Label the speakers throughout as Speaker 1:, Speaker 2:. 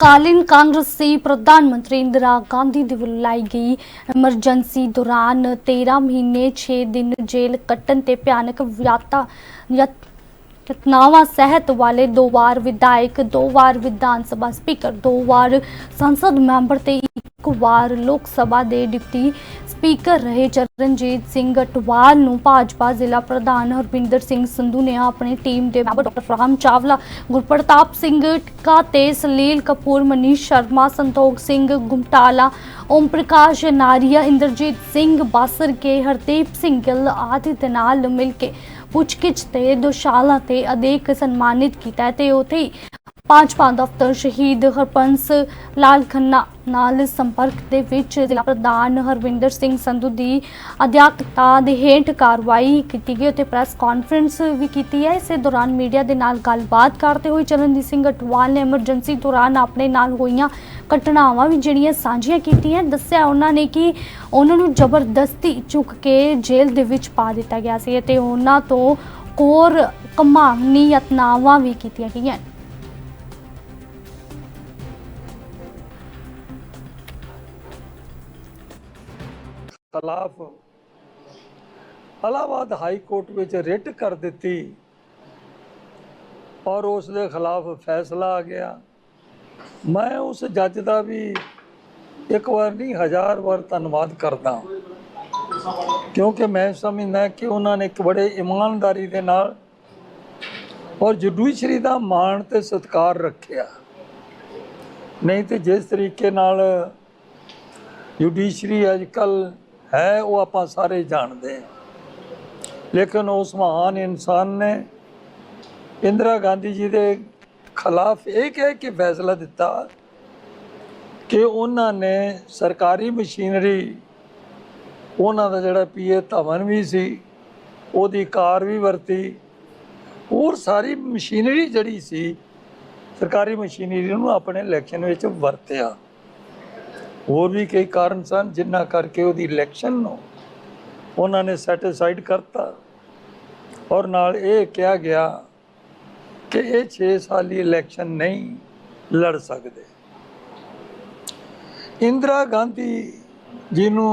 Speaker 1: ਕਾਲੀਨ ਕਾਂਗਰਸੀ ਪ੍ਰਧਾਨ ਮੰਤਰੀ ਇੰਦਰਾ ਗਾਂਧੀ ਦੇ ਵੱਲੋਂ ਲਾਈ ਗਈ ਐਮਰਜੈਂਸੀ ਦੌਰਾਨ 13 ਮਹੀਨੇ 6 ਦਿਨ ਜੇਲ੍ਹ ਕੱਟਣ ਤੇ ਭਿਆਨਕ ਵਿਆਤਾ ਯਤ- ਯਤਨਾਵਾਂ ਸਹਿਤ ਵਾਲੇ ਦੋ ਵਾਰ ਵਿਧਾਇਕ, ਦੋ ਵਾਰ ਵਿਧਾਨ ਸਭਾ ਸਪੀਕਰ, ਦੋ ਵਾਰ ਸੰਸਦ ਮੈਂਬਰ ਤੇ ਇੱਕ ਵਾਰ ਲੋਕ ਸਭਾ ਦੇ ਡਿਪਟੀ ਸਪੀਕਰ ਰਹੇ। ਚਰਨਜੀਤ ਸਿੰਘ ਅਟਵਾਲ ਨੂੰ ਭਾਜਪਾ ਜ਼ਿਲ੍ਹਾ ਪ੍ਰਧਾਨ ਹਰਵਿੰਦਰ ਸਿੰਘ ਸੰਧੂ ਨੇ ਆਪਣੀ ਟੀਮ ਦੇ ਮੈਂਬਰ ਡਾਕਟਰ ਫਰਾਮ ਚਾਵਲਾ, ਗੁਰਪ੍ਰਤਾਪ ਸਿੰਘ ਟਿੱਕਾ ਤੇ ਸਲੀਲ ਕਪੂਰ, ਮਨੀਸ਼ ਸ਼ਰਮਾ, ਸੰਤੋਖ ਸਿੰਘ ਗੁਮਟਾਲਾ ਓਮ ਪ੍ਰਕਾਸ਼ ਨਾਰੀਆ, ਇੰਦਰਜੀਤ ਸਿੰਘ ਬਾਸਰ ਕੇ ਹਰਦੀਪ ਸਿੰਘ ਗਿੱਲ ਆਦਿ ਦੇ ਨਾਲ ਮਿਲ ਕੇ ਪੁੱਛਗਿੱਛ ਤੇ ਦੋਸ਼ਾਲਾ ਤੇ ਅਦੇਕ ਸਨਮਾਨਿਤ ਕੀਤਾ ਤੇ ਉੱਥੇ ਹੀ ਭਾਜਪਾ ਦਫ਼ਤਰ ਸ਼ਹੀਦ ਹਰਪੰਸ ਲਾਲ ਖੰਨਾ ਨਾਲ ਸੰਪਰਕ ਦੇ ਵਿੱਚ ਜ਼ਿਲ੍ਹਾ ਪ੍ਰਧਾਨ ਹਰਵਿੰਦਰ ਸਿੰਘ ਸੰਧੂ ਦੀ ਅਧਿਆਕਤਾ ਦੇ ਹੇਠ ਕਾਰਵਾਈ ਕੀਤੀ ਗਈ। ਅਤੇ ਪ੍ਰੈਸ ਕਾਨਫਰੰਸ ਵੀ ਕੀਤੀ ਹੈ। ਇਸੇ ਦੌਰਾਨ ਮੀਡੀਆ ਦੇ ਨਾਲ ਗੱਲਬਾਤ ਕਰਦੇ ਹੋਏ ਚਰਨਜੀਤ ਸਿੰਘ ਅਟਵਾਲ ਨੇ ਐਮਰਜੈਂਸੀ ਦੌਰਾਨ ਆਪਣੇ ਨਾਲ ਹੋਈਆਂ ਘਟਨਾਵਾਂ ਵੀ ਜਿਹੜੀਆਂ ਸਾਂਝੀਆਂ ਕੀਤੀਆਂ। ਦੱਸਿਆ ਉਹਨਾਂ ਨੇ ਕਿ ਉਹਨਾਂ ਨੂੰ ਜ਼ਬਰਦਸਤੀ ਚੁੱਕ ਕੇ ਜੇਲ੍ਹ ਦੇ ਵਿੱਚ ਪਾ ਦਿੱਤਾ ਗਿਆ ਸੀ ਅਤੇ ਉਹਨਾਂ ਤੋਂ ਕੋਰ ਕਮਾਨੀ ਯਤਨਾਵਾਂ ਵੀ ਕੀਤੀਆਂ ਗਈਆਂ।
Speaker 2: ਖਿਲਾਫ ਇਲਾਹਾਬਾਦ ਹਾਈ ਕੋਰਟ ਵਿੱਚ ਰਿਟ ਕਰ ਦਿੱਤੀ ਔਰ ਉਸ ਦੇ ਖਿਲਾਫ ਫੈਸਲਾ ਆ ਗਿਆ। ਮੈਂ ਉਸ ਜੱਜ ਦਾ ਵੀ ਇੱਕ ਵਾਰ ਨਹੀਂ, ਹਜ਼ਾਰ ਵਾਰ ਧੰਨਵਾਦ ਕਰਦਾ ਕਿਉਂਕਿ ਮੈਂ ਸਮਝਦਾ ਕਿ ਉਹਨਾਂ ਨੇ ਇੱਕ ਬੜੇ ਇਮਾਨਦਾਰੀ ਦੇ ਨਾਲ ਔਰ ਜੁਡੀਸ਼ਰੀ ਦਾ ਮਾਣ ਤੇ ਸਤਿਕਾਰ ਰੱਖਿਆ। ਨਹੀਂ ਤੇ ਜਿਸ ਤਰੀਕੇ ਨਾਲ ਜੁਡੀਸ਼ਰੀ ਅੱਜ ਕੱਲ ਹੈ, ਉਹ ਆਪਾਂ ਸਾਰੇ ਜਾਣਦੇ ਹਾਂ। ਲੇਕਿਨ ਉਸ ਮਹਾਨ ਇਨਸਾਨ ਨੇ ਇੰਦਰਾ ਗਾਂਧੀ ਜੀ ਦੇ ਖਿਲਾਫ ਇਹ ਕਹਿ ਕੇ ਫੈਸਲਾ ਦਿੱਤਾ ਕਿ ਉਹਨਾਂ ਨੇ ਸਰਕਾਰੀ ਮਸ਼ੀਨਰੀ, ਉਹਨਾਂ ਦਾ ਜਿਹੜਾ ਪੀਏ ਧਵਨ ਵੀ ਸੀ, ਉਹਦੀ ਕਾਰ ਵੀ ਵਰਤੀ, ਹੋਰ ਸਾਰੀ ਮਸ਼ੀਨਰੀ ਜਿਹੜੀ ਸੀ, ਸਰਕਾਰੀ ਮਸ਼ੀਨਰੀ ਨੂੰ ਆਪਣੇ ਇਲੈਕਸ਼ਨ ਵਿੱਚ ਵਰਤਿਆ। ਹੋਰ ਵੀ ਕਈ ਕਾਰਨ ਸਨ ਜਿਨ੍ਹਾਂ ਕਰਕੇ ਉਹਦੀ ਇਲੈਕਸ਼ਨ ਨੂੰ ਉਹਨਾਂ ਨੇ ਸੈਟੀਸਫਾਈਡ ਕਰਤਾ। ਔਰ ਨਾਲ ਇਹ ਕਿਹਾ ਗਿਆ ਕਿ ਇਹ 6 ਸਾਲੀ ਇਲੈਕਸ਼ਨ ਨਹੀਂ ਲੜ ਸਕਦੇ। ਇੰਦਰਾ ਗਾਂਧੀ ਜੀ ਨੂੰ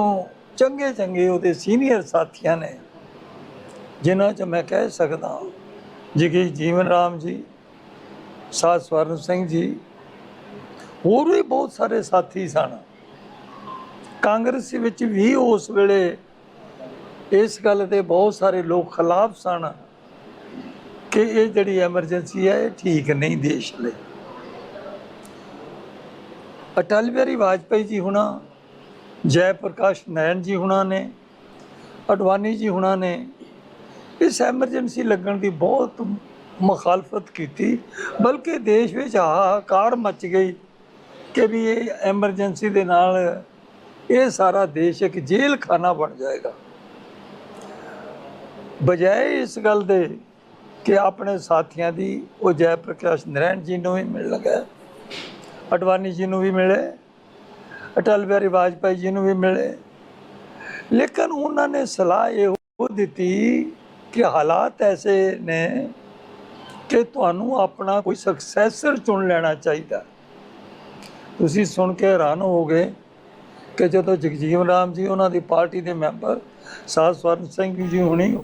Speaker 2: ਚੰਗੇ ਚੰਗੇ ਉਹਦੇ ਸੀਨੀਅਰ ਸਾਥੀਆਂ ਨੇ, ਜਿਨ੍ਹਾਂ 'ਚ ਮੈਂ ਕਹਿ ਸਕਦਾ ਜੀ ਜੀਵਨ ਰਾਮ ਜੀ, ਸਾਧ ਸਵਰਨ ਸਿੰਘ ਜੀ, ਹੋਰ ਵੀ ਬਹੁਤ ਸਾਰੇ ਸਾਥੀ ਸਨ। ਕਾਂਗਰਸ ਵਿੱਚ ਵੀ ਉਸ ਵੇਲੇ ਇਸ ਗੱਲ ਤੇ ਬਹੁਤ ਸਾਰੇ ਲੋਕ ਖਿਲਾਫ ਸਨ ਕਿ ਇਹ ਜਿਹੜੀ ਐਮਰਜੈਂਸੀ ਹੈ, ਇਹ ਠੀਕ ਨਹੀਂ ਦੇਸ਼ ਲਈ। ਅਟਲ ਬਿਹਾਰੀ ਵਾਜਪਾਈ ਜੀ ਹੁਣਾ ਜੈ ਪ੍ਰਕਾਸ਼ ਨੈਣ ਜੀ ਹੁਣਾ ਨੇ, ਅਡਵਾਨੀ ਜੀ ਹੁਣਾ ਨੇ ਇਸ ਐਮਰਜੈਂਸੀ ਲੱਗਣ ਦੀ ਬਹੁਤ ਮੁਖਾਲਫਤ ਕੀਤੀ, ਬਲਕਿ ਦੇਸ਼ ਵਿੱਚ ਹਾਹਾਕਾਰ ਮਚ ਗਈ ਕਿ ਵੀ ਇਹ ਐਮਰਜੈਂਸੀ ਦੇ ਨਾਲ ਇਹ ਸਾਰਾ ਦੇਸ਼ ਇੱਕ ਜੇਲ੍ਹ ਖਾਨਾ ਬਣ ਜਾਏਗਾ। ਬਜਾਏ ਇਸ ਗੱਲ ਦੇ ਕਿ ਆਪਣੇ ਸਾਥੀਆਂ ਦੀ ਉਹ ਜੈ ਪ੍ਰਕਾਸ਼ ਨਰੈਣ ਜੀ ਨੂੰ ਵੀ ਮਿਲ ਲਗਾ ਅਡਵਾਨੀ ਜੀ ਨੂੰ ਵੀ ਮਿਲੇ, ਅਟਲ ਬਿਹਾਰੀ ਵਾਜਪਾਈ ਜੀ ਨੂੰ ਵੀ ਮਿਲੇ। ਲੇਕਿਨ ਉਹਨਾਂ ਨੇ ਸਲਾਹ ਇਹੋ ਦਿੱਤੀ ਕਿ ਹਾਲਾਤ ਐਸੇ ਨੇ ਕਿ ਤੁਹਾਨੂੰ ਆਪਣਾ ਕੋਈ ਸਕਸੈਸਰ ਚੁਣ ਲੈਣਾ ਚਾਹੀਦਾ। ਤੁਸੀਂ ਸੁਣ ਕੇ ਹੈਰਾਨ ਹੋਗੇ ਕਿ ਜਦੋਂ ਜਗਜੀਵਨ ਰਾਮ ਜੀ ਉਹਨਾਂ ਦੀ ਪਾਰਟੀ ਦੇ ਮੈਂਬਰ ਸਾਧ ਸਵਰਨ ਸਿੰਘ ਜੀ ਹੁਣੀ